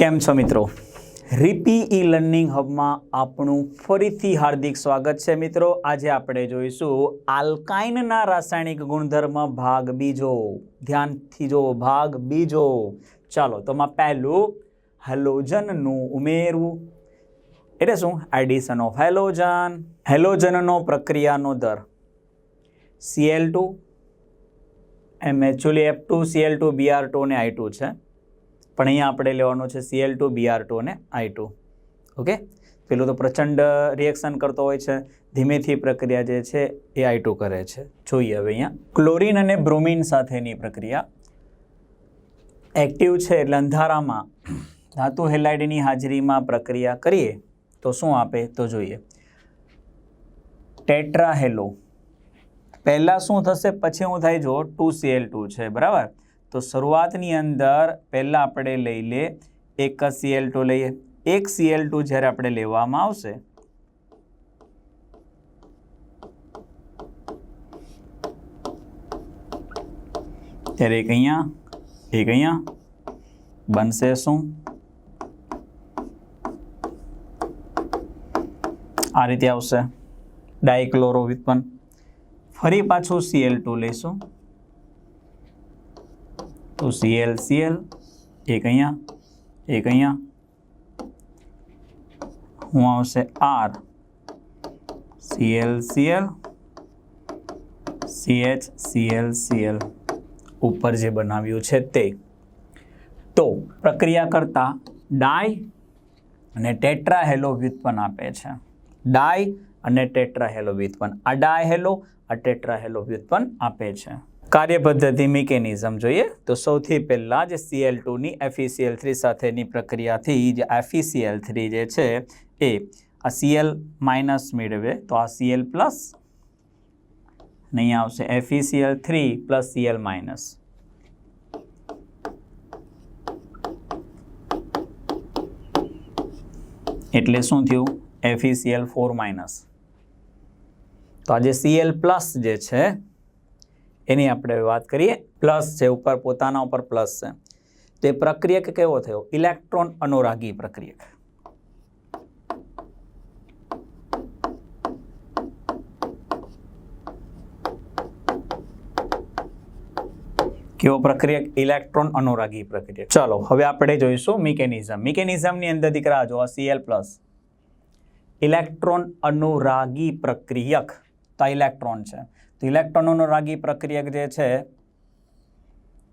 કેમ છો મિત્રો? રીપી ઈ લર્નિંગ હબમાં આપણું ફરીથી હાર્દિક સ્વાગત છે મિત્રો. આજે આપણે જોઈશું આલ્કાઇનના રાસાયણિક ગુણધર્મ ભાગ બીજો. ધ્યાનથી જો ભાગ બીજો. ચાલો, તો માં પહેલું હેલોજનનું ઉમેરવું. એટલે શું? એડિશન ઓફ હેલોજન હેલોજનનો પ્રક્રિયાનો દર. સીએલ ટુ એમ એચ્યુઅલી F two CL two BR two અને આઈ ટુ છે. પણ અહીંયા આપણે લેવાનું છે સીએલ ટુ બીઆર ટુ અને આઈ ટુ ઓકે પેલું તો પ્રચંડ રિએક્શન કરતો હોય છે. ધીમેથી પ્રક્રિયા જે છે એ આઈ ટુ કરે છે. જોઈએ હવે અહીંયા. ક્લોરીન અને બ્રોમિન સાથેની પ્રક્રિયા. એક્ટિવ છે એટલે અંધારામાં ધાતુ હેલાઇડની હાજરીમાં પ્રક્રિયા કરીએ તો શું આપે તો જોઈએ. ટેટ્રાહેલો પહેલાં શું થશે? પછી હું થાય જો ટુ સીએલ ટુ છે. બરાબર? તો શરૂઆતની અંદર પહેલાં આપણે લઈ લે એક સીએલ ટુ લઈએ. એક સીએલ ટુ જ્યારે આપણે લેવામાં આવશે, ત્યારે એક અહીંયા એક અહીંયા બનશે શું? આ રીતે આવશે. ડાયક્લોરો વિત્પન્ન ફરી પાછું સીએલ ટુ લઈશું. તો સીએલ સીએલ, એક અહીંયા એક અહીંયા. હું આવશે R. CL CL, CH, CL CL. ઉપર જે બનાવ્યું છે તે. તો પ્રક્રિયા કરતા ડાય અને ટેટ્રા હેલો વ્યુત્પન્ન આપે છે. ડાય અને ટેટ્રા હેલો વ્યુત્પન્ન. આ ડાય હેલો આ ટેટ્રા હેલો વ્યુત્પન્ન આપે છે. કાર્યપદ્ધતિ મિકેનિઝમ જોઈએ તો સૌથી પહેલાં જે સીએલ ટુની એફઈસીએલ થ્રી સાથેની પ્રક્રિયાથી જે એફઈસીએલ થ્રી જે છે એ આ સીએલ માઇનસ મેળવે તો આ સીએલ પ્લસ અહીંયા આવશે FECL three plus CL minus એટલે શું થયું? એફઈસીએલ ફોર માઇનસ તો આજે સીએલ પ્લસ જે છે એની આપણે વાત કરીએ પ્લસ છે ઉપર પોતાના ઉપર પ્લસ છે. તો પ્રક્રિયક કેવો થયો? ઇલેક્ટ્રોન અનુરાગી પ્રક્રિયક. કેવો પ્રક્રિયક? ઇલેક્ટ્રોન અનુરાગી પ્રક્રિયક. ચલો, હવે આપણે જોઈશું મિકેનિઝમ. મિકેનિઝમની અંદર દીકરા જો સીએલ પ્લસ ઇલેક્ટ્રોન અનુરાગી પ્રક્રિયક. તો ઇલેક્ટ્રોન છે. તો રાગી અનુરાગી પ્રક્રિયક જે છે,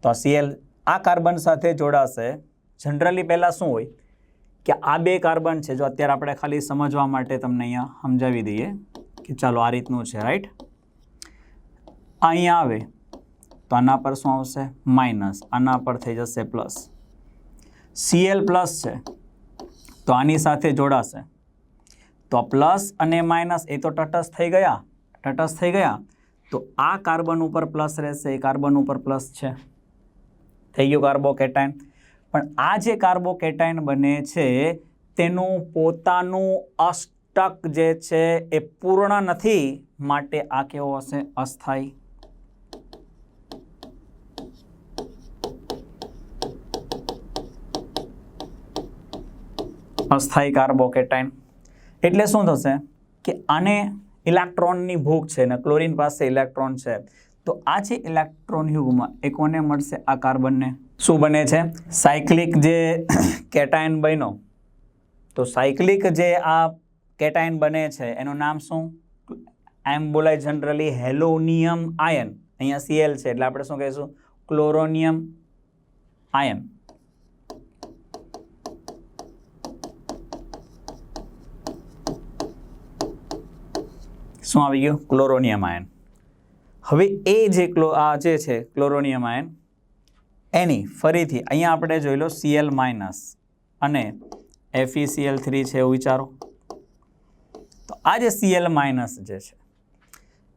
તો સીએલ આ કાર્બન સાથે જોડાશે. જનરલી પહેલાં શું હોય કે આ બે કાર્બન છે, જો અત્યારે આપણે ખાલી સમજવા માટે તમને અહીંયા સમજાવી દઈએ કે ચાલો આ રીતનું છે રાઈટ અહીંયા આવે તો આના પર શું આવશે? માઇનસ આના પર થઈ જશે પ્લસ સીએલ પ્લસ છે, તો આની સાથે જોડાશે. તો પ્લસ અને માઇનસ એ તો તટસ્થ થઈ ગયા. તટસ્થ થઈ ગયા. તો આ કાર્બન ઉપર પ્લસ રહેશે, એ કાર્બન ઉપર પ્લસ છે. થઈ ગયું કાર્બોકેટાઇન. પણ આ જે કાર્બોકેટાઇન બને છે, તેનું પોતાનું અષ્ટક જે છે, એ પૂર્ણ નથી, માટે આ કેવો હશે? અસ્થાયી. અસ્થાયી કાર્બોકેટાઇન. એટલે શું થશે? કે આને ઇલેક્ટ્રોનની ભૂખ છે ને, ક્લોરિન પાસે ઇલેક્ટ્રોન છે. તો આ છે ઇલેક્ટ્રોન યુગમાં. એ કોને મળશે? આ કાર્બનને. શું બને છે? સાયક્લિક જે કેટાયન બન્યો. તો સાયક્લિક જે આ કેટાયન બને છે, એનું નામ શું? એમ બોલાય જનરલી હેલોનિયમ આયન. અહીંયા સીએલ છે, એટલે આપણે શું કહીશું? Chloronium ion. શું આવી ગયું? Chloronium ion. હવે એ જે ક્લો આ જે છે, ક્લોરોનિયમ આયન, એની ફરીથી અહીંયા આપણે જોઈ લો સીએલ માઇનસ અને એફઈસીએલ થ્રી છે એવું વિચારો. તો આ જે સીએલ માઇનસ જે છે,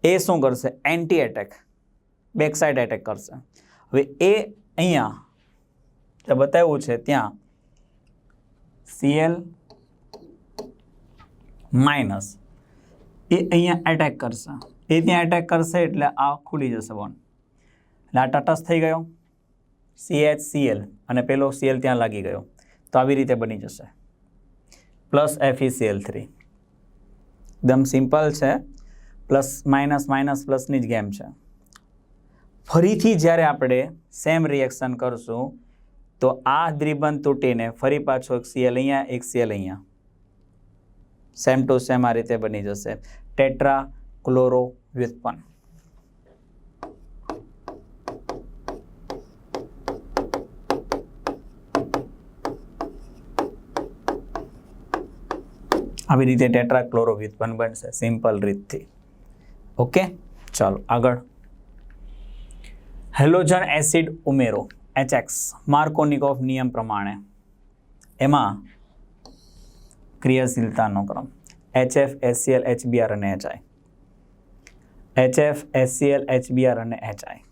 એ શું કરશે? Anti attack back side attack કરશે. હવે એ અહીંયા જે બતાવ્યું છે, ત્યાં સીએલ માઇનસ એ અહીંયા એટેક કરશે. એ ત્યાં એટેક કરશે એટલે આ ખુલી જશે બોન્ડ એટલે આ તટસ્થ થઈ ગયો. સી એચ સી અને પેલો સીએલ ત્યાં લાગી ગયો. તો આવી રીતે બની જશે. પ્લસ એફઈસીએલ થ્રી એકદમ સિમ્પલ છે. પ્લસ માઇનસ માઇનસ પ્લસની જ ગેમ છે. ફરીથી જ્યારે આપણે સેમ રિએક્શન કરશું, તો આ દ્રિબંધ તૂટીને ફરી પાછો એક સીએલ અહીંયા, એક સીએલ અહીંયા. સેમ ટુ સેમ આ રીતે બની જશે ટેટ્રા ક્લોરો વ્યુત્પન્ન આવી રીતે ટેટ્રા ક્લોરો વ્યુત્પન્ન બનશે સિમ્પલ રીતથી ઓકે ચાલો આગળ હેલોજન એસિડ ઉમેરો એચએક્સ માર્કોનિકોફ નિયમ પ્રમાણે એમાં ક્રિયાશીલતાનો ક્રમ. એચએફ એસસીએલ એચબીઆર અને એચઆઈ એચએફ એસસીએલ એચબીઆર અને એચઆઈ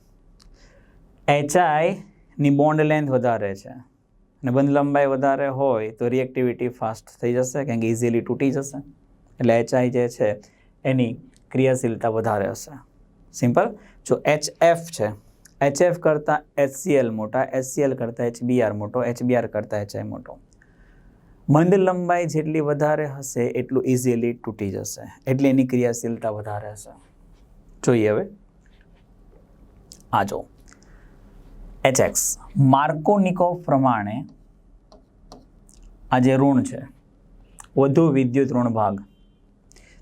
એચઆઈની બોન્ડ લેન્થ વધારે છે. અને બંધ લંબાઈ વધારે હોય તો રિએક્ટિવિટી ફાસ્ટ થઈ જશે કારણ કે ઇઝીલી તૂટી જશે. એટલે એચઆઈ જે છે, એની ક્રિયાશીલતા વધારે હશે. સિમ્પલ જો એચ એફ છે એચ એફ કરતાં એચસીએલ મોટા એચસીએલ કરતાં એચબીઆર મોટો એચબીઆર કરતાં એચઆઈ મોટો. મંદ લંબાઈ જેટલી વધારે હશે, એટલું ઇઝીલી તૂટી જશે. એટલે એની ક્રિયાશીલતા વધારે હશે. જોઈએ હવે. આ જો એચએક્સ માર્કોનિકોવ પ્રમાણે આ જે ઋણ છે, વધુ વિદ્યુત ઋણ ભાગ.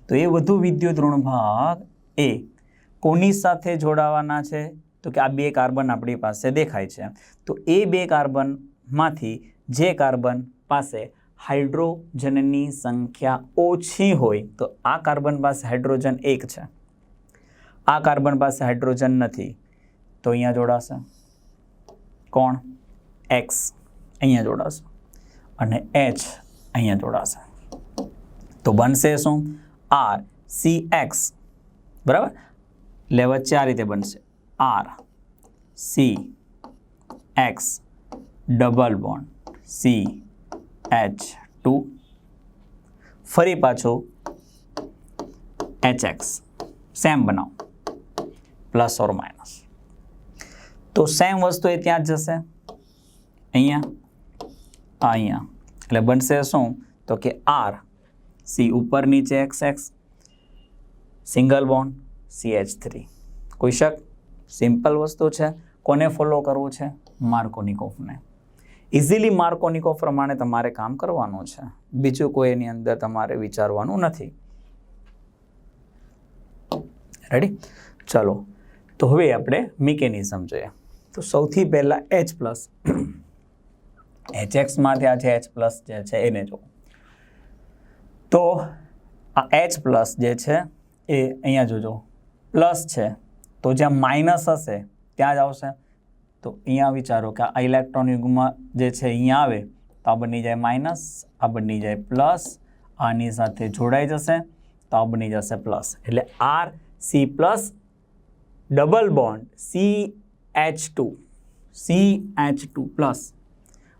તો એ વધુ વિદ્યુત ઋણ ભાગ એ કોની સાથે જોડાવાના છે? તો કે આ બે કાર્બન આપણી પાસે દેખાય છે. તો એ બે કાર્બનમાંથી જે કાર્બન પાસે હાઇડ્રોજનની સંખ્યા ઓછી હોય તો આ કાર્બન પાસે હાઇડ્રોજન એક છે. આ કાર્બન પાસે હાઇડ્રોજન નથી. તો અહીંયા જોડાશે. કોણ? એક્સ અહીંયા જોડાશે. અને એચ અહીંયા જોડાશે. તો બનશે શું? આર સી એક્સ બરાબર? એટલે વચ્ચે આ રીતે બનશે. R C X double bond C H two ફરી પાછો એચ એક્સ સેમ બનાવો. પ્લસ ઓર માઇનસ તો સેમ વસ્તુ એ ત્યાં જ જશે. અહીંયા. અહીંયા. એટલે બનશે શું? તો કે આર સી ઉપર નીચે X X single bond C H three કોઈ શક? સિમ્પલ વસ્તુ છે. કોને ફોલો કરવું છે? માર્કોનિકોફને ઇઝીલી માર્કોનિકો પ્રમાણે તમારે કામ કરવાનું છે. બીજું કોઈ એની અંદર તમારે વિચારવાનું નથી. રેડી ચાલો. તો હવે આપણે મિકેનિઝમ જોઈએ. તો સૌથી પહેલાં એચ પ્લસ એચ એક્સમાંથી આ જે એચ પ્લસ જે છે, એને જો તો આ એચ પ્લસ જે છે, એ અહીંયા જોજો. પ્લસ છે. તો જ્યાં માઇનસ હશે, ત્યાં જ આવશે. તો અહીંયા વિચારો કે આ ઇલેક્ટ્રોન યુગમાં જે છે અહીંયા આવે, તો આ બની જાય માઇનસ, આ બની જાય પ્લસ, આની સાથે જોડાઈ જશે, તો આ બની જશે પ્લસ. એટલે R C plus double bond C H two C H two plus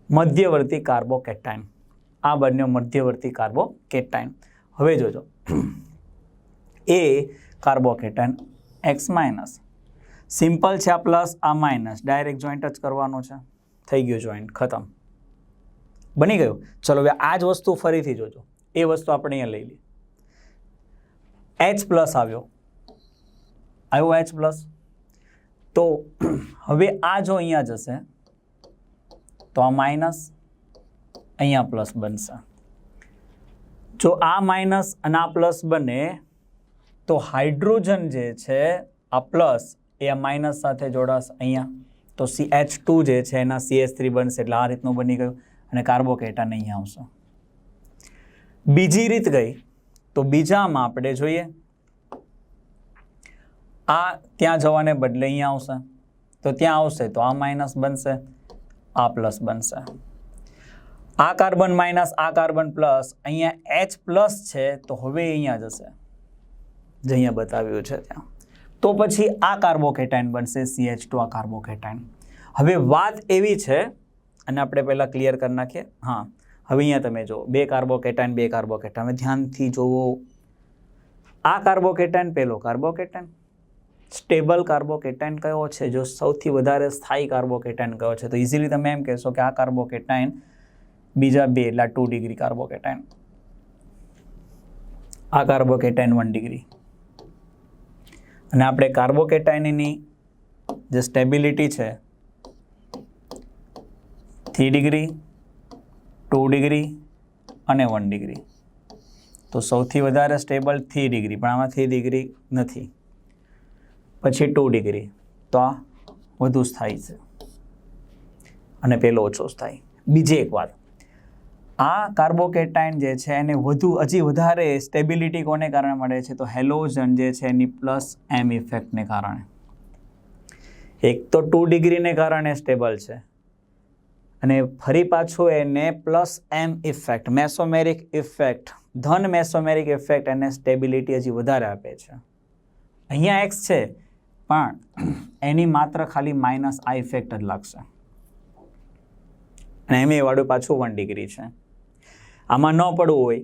મધ્યવર્તી કાર્બોકેટાઇન આ બંને મધ્યવર્તી કાર્બોકેટાઇન હવે જોજો. એ કાર્બોકેટાઇન એક્સ માઇનસ સિમ્પલ છે, આ પ્લસ આ માઇનસ ડાયરેક્ટ જોઈન્ટ જ કરવાનો છે. થઈ ગયું જોઈન્ટ ખતમ. બની ગયું? ચલો, હવે આ જ વસ્તુ ફરીથી જોજો. એ વસ્તુ આપણે અહીંયા લઈ લઈએ. એચ પ્લસ આવ્યો. આવ્યો એચ પ્લસ તો હવે આ જો અહીંયા જશે, તો આ માઇનસ અહીંયા પ્લસ બનશે. જો આ માઇનસ અને આ પ્લસ બને, તો હાઇડ્રોજન જે છે, આ પ્લસ એ આ માઇનસ સાથે જોડાશે અહીંયા. તો સી એચ ટુ જે છે, એના સી એચ થ્રી બનશે એટલે આ રીતનું બની ગયું અને કાર્બોકેટા અહીંયા આવશે. બીજી રીત ગઈ, તો બીજામાં આપણે જોઈએ, આ ત્યાં જવાને બદલે અહીંયા આવશે. તો ત્યાં આવશે, તો આ માઇનસ બનશે, આ પ્લસ બનશે. આ કાર્બન માઇનસ, આ કાર્બન પ્લસ, અહીંયા એચ પ્લસ છે, તો હવે અહીંયા જશે. જે અહીંયા બતાવ્યું છે ત્યાં. તો પછી આ કાર્બોકેટાઇન બનશે સી એચ ટુ આ કાર્બોકેટાઇન. હવે વાત એવી છે, અને આપણે પહેલાં ક્લિયર કરી નાખીએ. હા, હવે અહીંયા તમે જુઓ, બે કાર્બોકેટાઇન બે કાર્બોકેટાઇન. ધ્યાનથી જુઓ. આ કાર્બોકેટાઇન પહેલો કાર્બોકેટાઇન. સ્ટેબલ કાર્બોકેટાઇન કયો છે? જો સૌથી વધારે સ્થાયી કાર્બોકેટાઇન કયો છે? તો ઇઝીલી તમે એમ કહેશો કે આ કાર્બોકેટાઇન બીજા બે એટલે ટુ ડિગ્રી કાર્બોકેટાઇન. આ કાર્બોકેટાઇન વન ડિગ્રી અને આપણે કાર્બોકેટાઇનની જે સ્ટેબિલિટી છે, થ્રી ડિગ્રી, ટુ ડિગ્રી અને વન ડિગ્રી. તો સૌથી વધારે સ્ટેબલ થ્રી ડિગ્રી, પણ આમાં થ્રી ડિગ્રી નથી. પછી ટુ ડિગ્રી, તો આ વધુ સ્થાયી છે. અને પેલો ઓછો સ્થાયી. બીજી એક વાત. આ કાર્બોકેટાઇન જે છે એને વધુ, હજી વધારે સ્ટેબિલિટી કોને કારણે મળે છે? તો હેલોજન જે છે એની પ્લસ એમ ઇફેક્ટને કારણે. એક તો ટુ ડિગ્રીને કારણે સ્ટેબલ છે. અને ફરી પાછું એને plus M effect mesomeric effect ધન મેસોમેરિક ઇફેક્ટ એને સ્ટેબિલિટી હજી વધારે આપે છે. અહીંયા એક્સ છે, પણ એની માત્ર ખાલી માઇનસ આ ઇફેક્ટ જ લાગશે. અને એમ વાળું પાછું વન ડિગ્રી છે. આમાં ન પડવું હોય.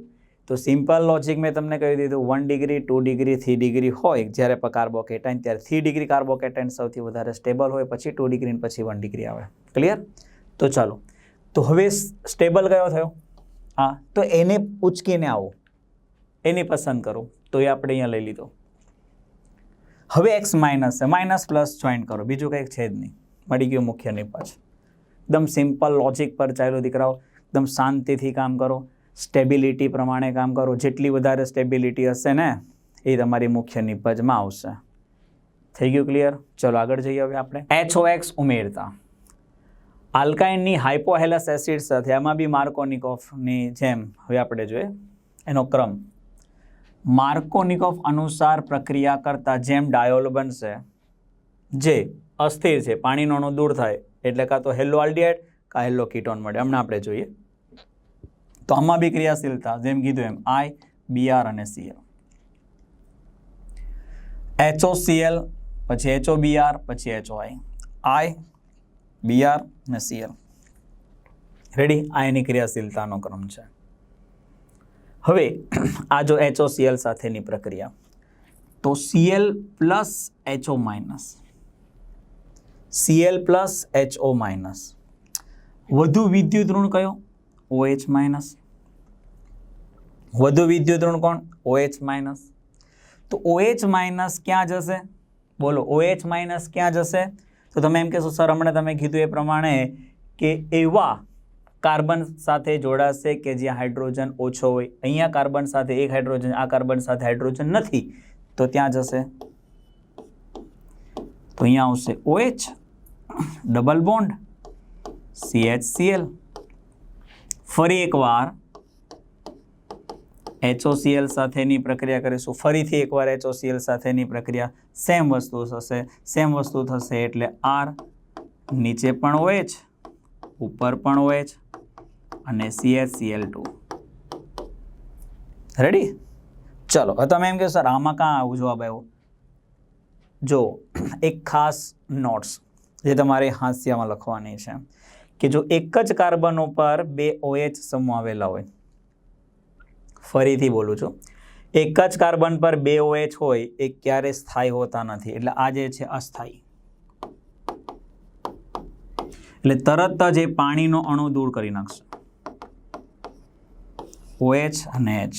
તો સિમ્પલ લોજિક મેં તમને કહી દીધું one degree two degree three degree હોય, જ્યારે કાર્બોકેટાઇન ત્યારે થ્રી ડિગ્રી કાર્બોકેટાઇન સૌથી વધારે સ્ટેબલ હોય, પછી ટુ ડિગ્રી પછી વન ડિગ્રી આવે. ક્લિયર તો ચાલો. તો હવે સ્ટેબલ કયો થયો? હા, તો એને ઉચકીને આવો. એને પસંદ કરો. તો એ આપણે અહીંયા લઈ લીધો. હવે એક્સ માઇનસ છે. માઇનસ પ્લસ જોઈન્ટ કરો. બીજું કંઈક છે જ નહીં. મળી ગયું મુખ્ય નિપજ એકદમ સિમ્પલ લોજિક પર ચાલ્યો દીકરાઓ. એકદમ શાંતિથી કામ કરો. સ્ટેબિલિટી પ્રમાણે કામ કરો. જેટલી વધારે સ્ટેબિલિટી હશે ને, એ તમારી મુખ્ય નિપજમાં આવશે. થઈ ગયું ક્લિયર ચલો આગળ જઈએ હવે આપણે. એચઓ એક્સ ઉમેરતા. આલ્કાઇનની હાઇપોહેલસ એસિડ સાથે, આમાં બી માર્કોનિકોફની જેમ, હવે આપણે જોઈએ. એનો ક્રમ. માર્કોનિકોફ અનુસાર પ્રક્રિયા કરતા જેમ ડાયોલ બનશે, જે અસ્થિર છે, પાણીનો અણુ દૂર થાય, એટલે કાં તો હેલો આલ્ડિહાઇડ કાં હેલો કીટોન મળે. હમણાં આપણે જોઈએ. તો આમાં બી ક્રિયાશીલતા, જેમ કીધું એમ આઈ બીઆર અને સીએલ એચઓ સીએલ પછી એચઓ બીઆર પછી એચઓ આઈ બીઆર અને સીએલ રેડી આ એની ક્રિયાશીલતાનો ક્રમ છે. હવે, આ જો એચઓ સીએલ સાથેની પ્રક્રિયા, તો CL plus HO minus CL plus HO minus વધુ વિદ્યુત ઋણ કયો? ઓએચ માઇનસ વધુ વિદ્યુત ઋણ કોણ ઓએચ માઇનસ તો ઓએચ માઇનસ ક્યાં જશે? બોલો ઓએચ માઇનસ ક્યાં જશે? તો તમે એમ કહેશો, સર, હમણાં તમે કીધું એ પ્રમાણે કે એવા કાર્બન સાથે જોડાશે કે જ્યાં હાઇડ્રોજન ઓછો હોય. અહીંયા કાર્બન સાથે એક હાઇડ્રોજન, આ કાર્બન સાથે હાઇડ્રોજન નથી. તો ત્યાં જશે. તો અહીંયા આવશે ઓએચ ડબલ બોન્ડ CHCl ફરી એકવાર એચઓસીએલ સાથેની પ્રક્રિયા કરીશું. ફરીથી એકવાર એચઓસીએલ સાથેની પ્રક્રિયા સેમ વસ્તુ થશે. સેમ વસ્તુ થશે એટલે આર નીચે પણ OH ઉપર પણ OH અને CHCl2 રેડી ચલો, હવે તમે એમ કહો, સર, આમાં કાં આવું જવાબ આવ્યો? જો, એક ખાસ નોટ્સ જે તમારે હાસ્યમાં લખવાની છે. કે જો એક જ કાર્બન ઉપર બે ઓએચ સમૂહ આવેલા હોય. ફરીથી બોલું છું. એક જ કાર્બન પર બે ઓએચ હોય, એ ક્યારે સ્થાયી હોતા નથી. એટલે આ જે છે, અસ્થાયી. એટલે તરત જ એ પાણીનો અણુ દૂર કરી નાખશે. ઓએચ અને એચ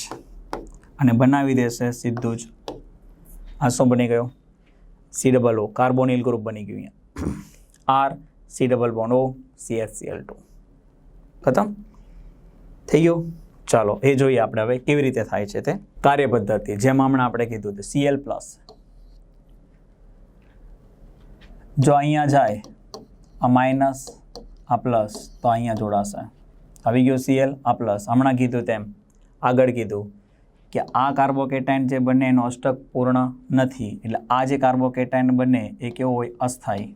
અને બનાવી દેશે સીધું જ. આ શું બની ગયો? C double O carbonyl group બની ગયું R C double bond O C H C L two ખતમ? થઈ ગયું? ચાલો, એ જોઈએ આપણે હવે કેવી રીતે થાય છે તે કાર્ય પદ્ધતિ. જેમ હમણાં આપણે કીધું હતું સીએલ પ્લસ જો અહીંયા જાય, આ માઇનસ આ પ્લસ તો અહીંયા જોડાશે. આવી ગયો સીએલ આ પ્લસ હમણાં કીધું તેમ, આગળ કીધું કે આ કાર્બોકેટાઇન જે બને એનો અષ્ટક પૂર્ણ નથી, એટલે આ જે કાર્બોકેટાઇન બને, એ કેવો હોય? અસ્થાયી.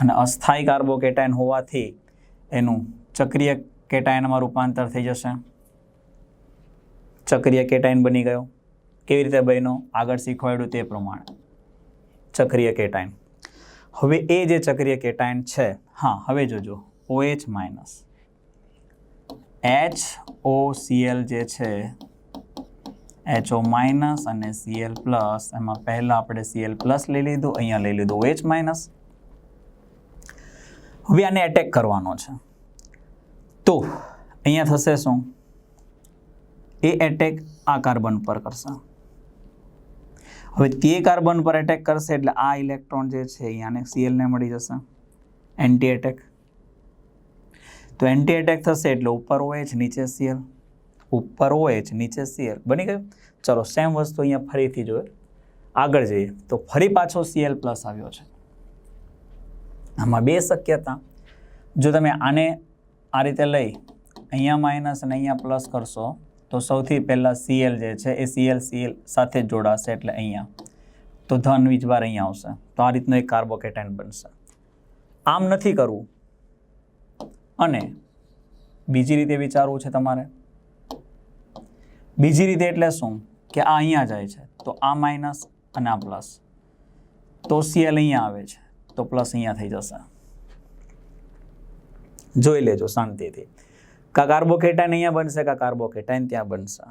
અને અસ્થાયી કાર્બોકેટાઇન હોવાથી એનું ચક્રીય કેટાયનમાં રૂપાંતર થઈ જશે. ચક્રીય કેટાયન બની ગયો. કેવી રીતે બન્યો? આગળ શીખવાડ્યું તે પ્રમાણે. ચક્રીય કેટાયન હવે એ જે ચક્રીય કેટાયન છે, હા, હવે જોજો. OH minus H O CL જે છે HO માઇનસ અને સીએલ પ્લસ, એમાં પહેલાં આપણે સીએલ પ્લસ લઈ લીધું, અહીંયા લઈ લીધું ઓએચ માઇનસ. હવે આને એટેક કરવાનો છે. તો અહીંયા થશે શું? એ એટેક આ કાર્બન પર કરશે. હવે તે કાર્બન પર એટેક કરશે એટલે આ ઇલેક્ટ્રોન જે છે અહીંયાને સીએલને મળી જશે. એન્ટી એટેક તો એન્ટી એટેક થશે એટલે ઉપર ઓએચ નીચે સીએલ ઉપર ઓએચ નીચે સીએલ બની ગયું? ચલો સેમ વસ્તુ અહીંયા ફરીથી જોઈએ. આગળ જઈએ. તો ફરી પાછો સીએલ પ્લસ આવ્યો છે. આમાં બે શક્યતા. જો તમે આને આ રીતે લઈ અહીંયા માઇનસ અને અહીંયા પ્લસ કરશો, તો સૌથી પહેલાં સીએલ જે છે એ સીએલ સીએલ સાથે જોડાશે એટલે અહીંયા. તો ધન વીજવાર અહીંયા આવશે. તો આ રીતનો એક કાર્બોકેટાઇન બનશે. આમ નથી કરવું. અને બીજી રીતે વિચારવું છે તમારે. બીજી રીતે એટલે શું? કે આ અહીંયા જાય છે. તો આ માઇનસ અને આ પ્લસ. તો સીએલ અહીંયા આવે છે. તો પ્લસ અહીંયા થઈ જશે. જોઈ લેજો શાંતિથી. કા કાર્બોકેટાઇન અહીંયા બનશે કા કાર્બોકેટાઇન ત્યાં બનશે.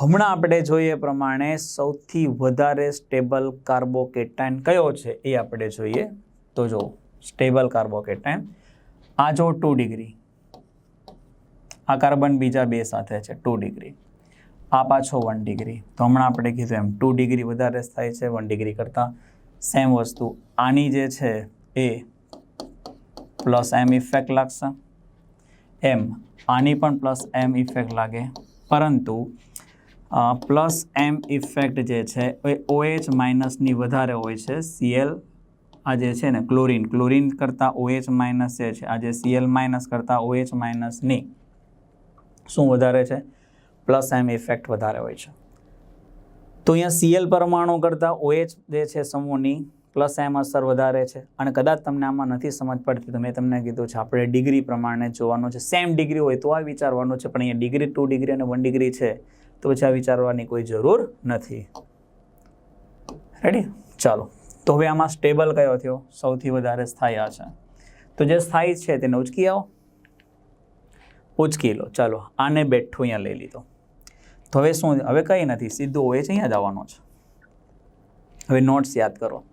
હમણાં આપણે જોઈએ પ્રમાણે સૌથી વધારે સ્ટેબલ કાર્બોકેટાઇન કયો છે એ આપણે જોઈએ. તો જો સ્ટેબલ કાર્બોકેટાઇન આ જો ટુ ડિગ્રી. આ કાર્બન બીજા બે સાથે છે, ટુ ડિગ્રી. આ પાછો વન ડિગ્રી. તો હમણાં આપણે કીધું એમ, ટુ ડિગ્રી વધારે થાય છે, વન ડિગ્રી કરતાં સેમ વસ્તુ. આની જે છે એ પ્લસ એમ ઇફેક્ટ લાગશે. એમ, આની પણ પ્લસ એમ ઇફેક્ટ લાગે. પરંતુ પ્લસ એમ ઇફેક્ટ જે છે એ ઓએચ માઇનસની વધારે હોય છે. સીએલ આ જે છે ને ક્લોરિન ક્લોરિન કરતાં ઓએચ માઇનસ જે છે. આ જે સીએલ માઇનસ કરતાં ઓએચ માઇનસની શું વધારે છે? પ્લસ એમ ઇફેક્ટ વધારે હોય છે. તો અહીંયા સીએલ પરમાણુ કરતાં ઓએચ જે છે સમૂહની પ્લસ એમ અસર વધારે છે. અને કદાચ તમને આમાં નથી સમજ પડતી તો મેં તમને કીધું છે, આપણે ડિગ્રી પ્રમાણે જોવાનું છે. સેમ ડિગ્રી હોય તો આ વિચારવાનું છે, પણ અહીંયા ડિગ્રી ટુ ડિગ્રી અને વન ડિગ્રી છે, તો પછી આ વિચારવાની કોઈ જરૂર નથી. રેડી ચાલો. તો હવે આમાં સ્ટેબલ કયો થયો? સૌથી વધારે સ્થાયી આ છે. તો જે સ્થાયી છે તેને ઉચકી આવો. ઉચકી લો. ચાલો, આને બેઠું અહીંયા લઈ લીધો. તો હવે શું, હવે કંઈ નથી, સીધું છે, અહીંયા જ આવવાનો છે. હવે નોટ્સ યાદ કરો.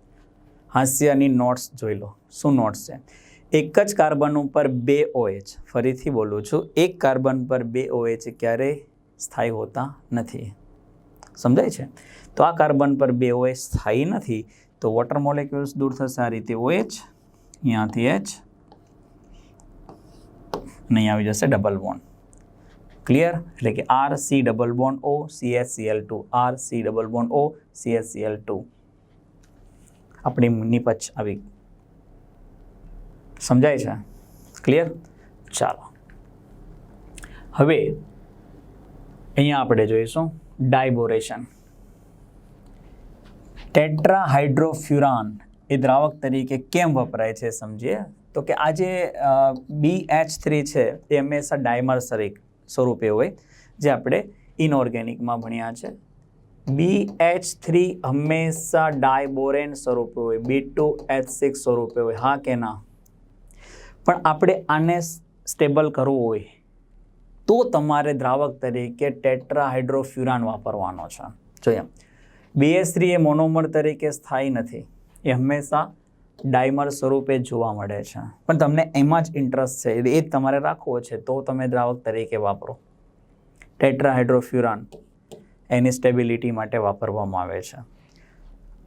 હાસ્યની નોટ્સ જોઈ લો. શું નોટ્સ છે? એક જ કાર્બન ઉપર બે ઓએચ ફરીથી બોલું છું, એક કાર્બન પર બે ઓએચ ક્યારેય સ્થાયી હોતા નથી. સમજાય છે? તો આ કાર્બન પર બે ઓએચ સ્થાયી નથી, તો વોટર મોલેક્યુલ્સ દૂર થશે. આ રીતે ઓએચ અહીંયાથી એચ અને અહીંયા આવી જશે ડબલ બોન્ડ ક્લિયર એટલે કે R C double bond O C S C L two R C double bond O C S C L two આપણી નિપજ આવી સમજાય છે? ક્લિયર ચાલો. હવે અહીંયા આપણે જોઈશું ડાયબોરેશન. ટેટ્રાહાઇડ્રોફ્યુરાન એ દ્રાવક તરીકે કેમ વપરાય છે સમજીએ? તો કે આ જે બી એચ થ્રી છે, એ હંમેશા ડાયમર સ્વરૂપે હોય, જે આપણે ઇનઓર્ગેનિકમાં ભણ્યા છે. બી એચ થ્રી હંમેશા ડાયબોરેન સ્વરૂપે હોય બી ટુ એચ સિક્સ સ્વરૂપે હોય, હા કે ના? પણ આપણે આને સ્ટેબલ કરવું હોય, તો તમારે દ્રાવક તરીકે ટેટ્રાહાઇડ્રોફ્યુરાન વાપરવાનો છે. જોઈએ. બીએસ થ્રી એ મોનોમર તરીકે સ્થાયી નથી. એ હંમેશા ડાયમર સ્વરૂપે જોવા મળે છે. પણ તમને એમાં જ ઇન્ટરેસ્ટ છે. એ જ તમારે રાખવો છે, તો તમે દ્રાવક તરીકે વાપરો. ટેટ્રાહાઇડ્રોફ્યુરાન એની સ્ટેબિલિટી માટે વાપરવામાં આવે છે.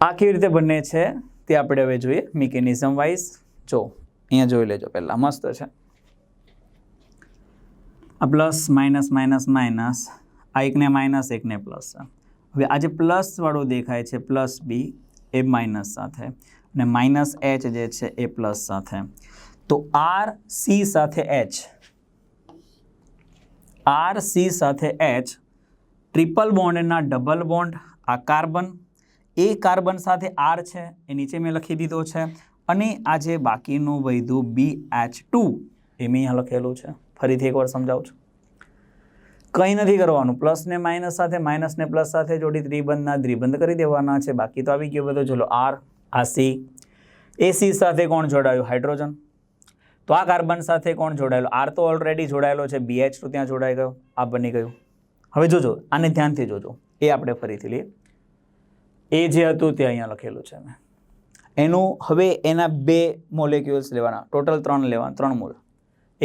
આ કેવી રીતે બને છે? તે આપણે હવે જોઈએ મિકેનિઝમ વાઇઝ જો, અહીંયા જોઈ લેજો પહેલાં. મસ્ત છે. આ પ્લસ માઇનસ માઇનસ માઇનસ આ એકને માઇનસ એકને પ્લસ હવે આ જે પ્લસવાળો દેખાય છે પ્લસ બી એ માઇનસ સાથે અને માઇનસ એચ જે છે એ પ્લસ સાથે. તો આર સી સાથે એચ આર સી સાથે એચ ટ્રિપલ બોન્ડના ડબલ બોન્ડ આ કાર્બન એ કાર્બન સાથે આર છે, એ નીચે મેં લખી દીધો છે. અને આ જે બાકીનું વૈધું બી એચ ટુ એ મેં અહીંયા લખેલું છે. ફરીથી એકવાર સમજાવું છું. કંઈ નથી કરવાનું. પ્લસને માઇનસ સાથે માઇનસને પ્લસ સાથે જોડી ત્રિબંધના દ્વિબંધ કરી દેવાના છે. બાકી તો આવી ગયો બધો ચલો. આર આ સી એ સી સાથે કોણ જોડાયું? હાઇડ્રોજન તો આ કાર્બન સાથે કોણ જોડાયેલો? આર તો ઓલરેડી જોડાયેલો છે. બીએચ તો ત્યાં જોડાઈ ગયો. આ બની ગયું. હવે જોજો, આને ધ્યાનથી જોજો. એ આપણે ફરીથી લઈએ. એ જે હતું તે અહીંયા લખેલું છે. મેં એનું હવે એના બે મોલેક્યુલ્સ લેવાના. ટોટલ ત્રણ લેવાના ત્રણ મોલ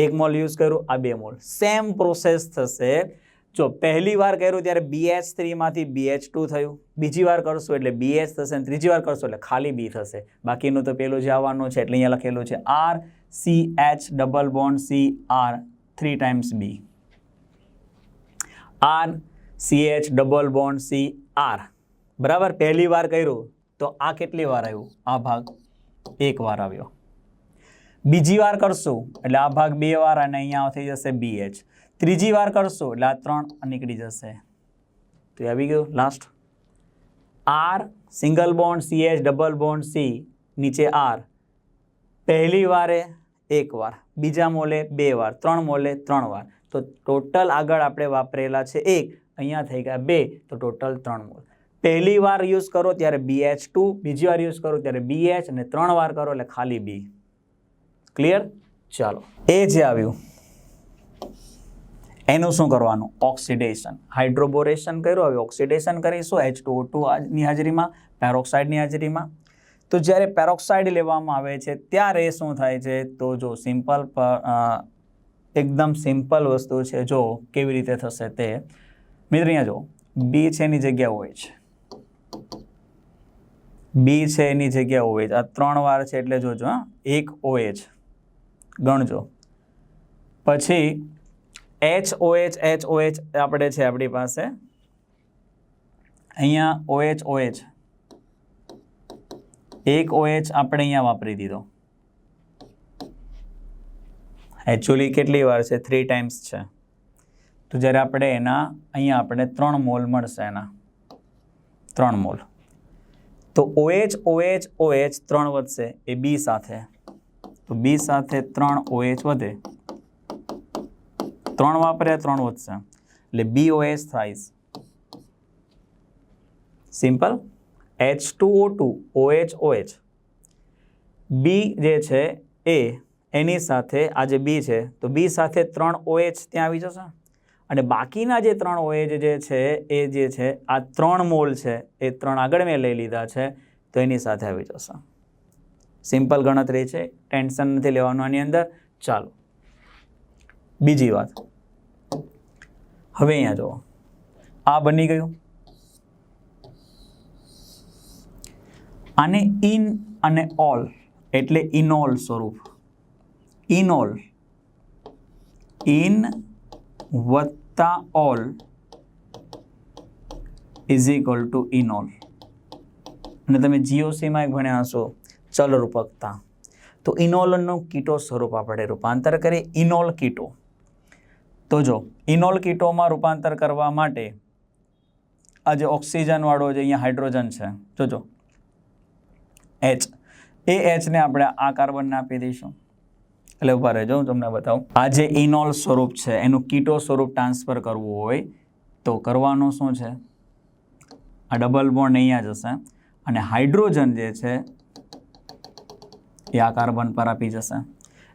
એક મોલ યુઝ કર્યું, આ બે મોલ. સેમ પ્રોસેસ થશે. જો પહેલી વાર કર્યું ત્યારે બીએચ થ્રીમાંથી બીએચ ટુ થયું. બીજી વાર કરશું એટલે બીએચ થશે અને ત્રીજી વાર કરશું એટલે ખાલી બી થશે. બાકીનું તો પેલું જે આવવાનું છે, એટલે અહીંયા લખેલું છે R C H double bond C R three times B R C H double bond C R બરાબર? પહેલી વાર કર્યું, તો આ કેટલી વાર આવ્યું? આ ભાગ એક વાર આવ્યો. બીજી વાર કરશું, એટલે આ ભાગ બે વાર અને અહીંયા થઈ જશે બી એચ ત્રીજી વાર કરશું, એટલે આ ત્રણ નીકળી જશે. તો આવી ગયું last R single bond C H double bond C નીચે આર પહેલી વારે એક વાર, બીજા મોલે બે વાર, ત્રણ મોલે ત્રણ વાર. તો ટોટલ આગળ આપણે વાપરેલા છે એક, અહીંયા થઈ ગયા બે, તો ટોટલ ત્રણ મોલ. પહેલી વાર યુઝ કરો ત્યારે બી એચ ટુ બીજી વાર યુઝ કરો ત્યારે બી એચ અને ત્રણ વાર કરો એટલે ખાલી બી ક્લિયર ચાલો. એ જે આવ્યું, એનું શું કરવાનું? ઓક્સિડેશન હાઇડ્રોબોરેશન કર્યું. હવે ઓક્સિડેશન કરીશું. એચ ટુ ટુ ની હાજરીમાં પેરોક્સાઇડની હાજરીમાં. તો જ્યારે પેરોક્સાઇડ લેવામાં આવે છે, ત્યારે શું થાય છે? તો જો સિમ્પલ એકદમ સિમ્પલ વસ્તુ છે, જો કેવી રીતે થશે તે. મિત્ર, અહીંયા જો બી છે એની જગ્યા હોય છે. બી છે એની જગ્યા છે. આ ત્રણ વાર છે એટલે જોજો, હા. એક ઓએચ. ગણજો. પછી એચ ઓએચ એચ ઓએચ આપણે છે આપણી પાસે. અહીંયા ઓએચ ઓએચ. એક ઓએચ આપણે અહીંયા વાપરી દીધો. એકચ્યુઅલી કેટલી વાર છે? થ્રી ટાઈમ્સ છે. તો જ્યારે આપણે એના, અહીંયા આપણે ત્રણ મોલ મળશે એના. ત્રણ મોલ. તો ઓએચ ઓએચ ઓએચ ત્રણ વધશે એ બી સાથે. તો બી સાથે ત્રણ ઓએચ વધે. ત્રણ વાપર્યા, ત્રણ વધશે. એટલે બી ઓએચ થાય simple? H two O two, OH OH. B જે છે એ, એની સાથે આ જે બી છે, તો બી સાથે ત્રણ ઓએચ ત્યાં આવી જશે. અને બાકીના જે ત્રણ ઓએચ જે છે, એ જે છે, આ ત્રણ મોલ છે, એ ત્રણ આગળ મેં લઈ લીધા છે, તો એની સાથે આવી જશે. સિમ્પલ ગણતરી છે. ટેન્શન નથી લેવાનું આની અંદર. ચાલો. બીજી વાત. હવે અહીંયા જુઓ. આ બની ગયું. આને ઇન અને ઓલ એટલે ઇનોલ સ્વરૂપ. ઇનોલ ઇન વત્તા ol is equal to enol અને તમે જીઓસીમાં એક ભણ્યા હશો. ચલરૂપકતા. તો ઇનોલનું કીટો સ્વરૂપ આપણે રૂપાંતર કરીએ. ઇનોલ કીટો. તો જો, ઇનોલ કીટોમાં રૂપાંતર કરવા માટે આ જે ઓક્સિજનવાળો જે અહીંયા હાઇડ્રોજન છે જોજો એચ એ એચને આપણે આ કાર્બનને આપી દઈશું. એટલે ઊભા રહેજો, હું તમને બતાવું. આ જે ઇનોલ સ્વરૂપ છે, એનું કીટો સ્વરૂપ ટ્રાન્સફર કરવું હોય, તો કરવાનું શું છે? આ ડબલ બોન્ડ અહીંયા જશે અને હાઇડ્રોજન જે છે એ આ કાર્બન પર આપી જશે.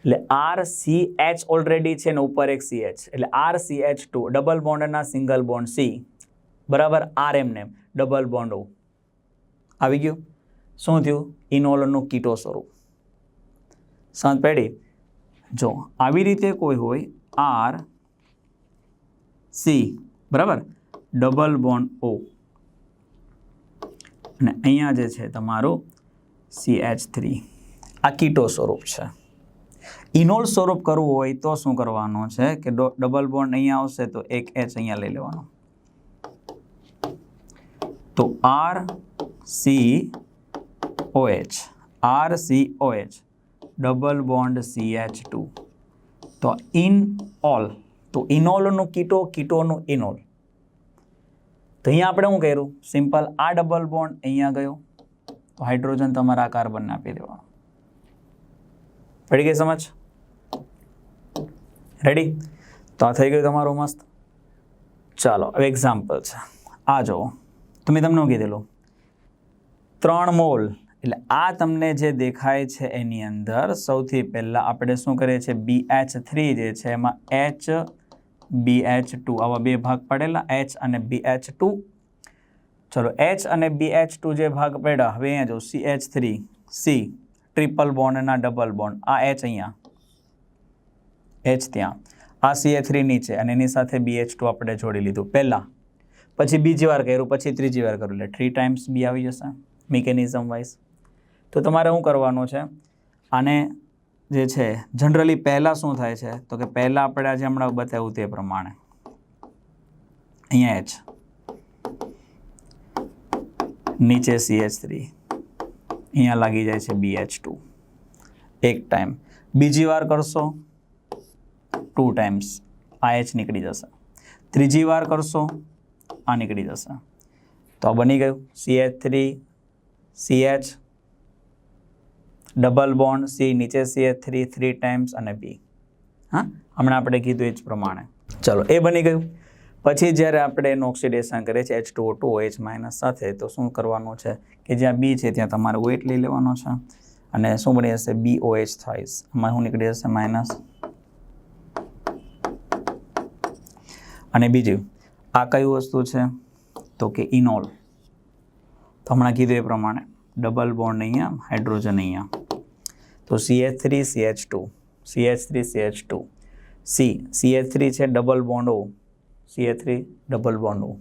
એટલે આર સી એચ ઓલરેડી છે ને ઉપર એક સી એચ એટલે R C H two double બોન્ડના single bond C બરાબર? આર એમ નેમ ડબલ બોન્ડ ઓ આવી ગયું? શું થયું? ઇનોલનું કીટો સ્વરૂપ. સાંજ પેઢી જો, આવી રીતે કોઈ હોય, આર સી, બરાબર? ડબલ બોન્ડ ઓ અને અહીંયા જે છે તમારું સી એચ થ્રી આ કીટો સ્વરૂપ છે. ઇનોલ સ્વરૂપ કરવું હોય તો શું કરવાનું છે કે ડબલ બોન્ડ અહીંયા આવશે તો એક એચ અહીંયા લઈ લેવાનો. તો R C OH R C OH double bond C H two. તો ઇન ઓલ, તો ઇનોલનું કીટો, કીટોનું ઇનોલ. તો અહીંયા આપણે શું કર્યું? સિમ્પલ આ ડબલ બોન્ડ અહીંયા ગયો. તો હાઇડ્રોજન તમારા કાર્બનને આપી દેવાનો. પડી ગઈ સમજ? રેડી તો આ થઈ ગયું તમારું મસ્ત. ચાલો, હવે એક્ઝામ્પલ છે. આ જુઓ. તો મેં તમને કીધેલું? ત્રણ મોલ. એટલે આ તમને જે દેખાય છે એની અંદર સૌથી પહેલાં આપણે શું કરીએ છીએ? બી એચ થ્રી જે છે એમાં એચ બી એચ ટુ આવા બે ભાગ પડેલા એચ અને બી એચ ટુ ચલો એચ અને બી એચ ટુ જે ભાગ પડ્યા, હવે અહીંયા જો C H three C triple બોન્ડના double bond આ એચ અહીંયા. એચ ત્યાં. આ સીએ થ્રી નીચે અને એની સાથે બી એચ ટુ આપણે જોડી લીધું. પહેલાં. પછી બીજી વાર કર્યું, પછી ત્રીજી વાર કર્યું. એટલે થ્રી ટાઈમ્સ બી આવી જશે મિકેનિઝમ વાઇઝ તો તમારે શું કરવાનું છે? આને જે છે જનરલી પહેલાં શું થાય છે? તો કે પહેલાં આપણે આજે હમણાં બતાવ્યું તે પ્રમાણે. અહીંયા એચ નીચે સી એચ થ્રી અહીંયા લાગી જાય છે બી એચ ટુ એક ટાઈમ બીજી વાર કરશો ટુ ટાઈમ્સ આ એચ નીકળી જશે. ત્રીજી વાર કરશો, આ નીકળી જશે. તો આ બની ગયું. C H three C H double bond C નીચે C H three three times અને બી હા? હમણાં આપણે કીધું એ જ પ્રમાણે. ચલો, એ બની ગયું. પછી જ્યારે આપણે એનું ઓક્સિડેશન કરીએ છીએ H two two H minus સાથે, તો શું કરવાનું છે કે જ્યાં બી છે ત્યાં તમારે વેટ લઈ લેવાનો છે. અને શું બની જશે? બી ઓ એચ થાય એમાં શું નીકળી જશે? માઇનસ અને બીજું, આ કયું વસ્તુ છે? તો કે ઇનોલ. તો હમણાં કીધું એ પ્રમાણે. ડબલ બોન્ડ અહીંયા હાઇડ્રોજન અહીંયા. તો C H three C H two C H three C H two C C H three છે double bond O C H three double bond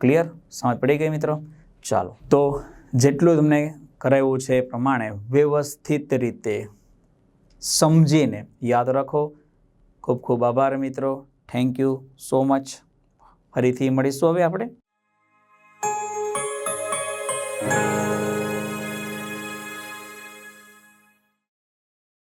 clear સમજ પડી ગઈ મિત્રો? ચાલો. તો જેટલું તમને કરાવ્યું છે એ પ્રમાણે વ્યવસ્થિત રીતે સમજીને યાદ રાખો. ખૂબ ખૂબ આભાર મિત્રો. થેન્ક યુ સો મચ ફરીથી મળીશું હવે આપણે.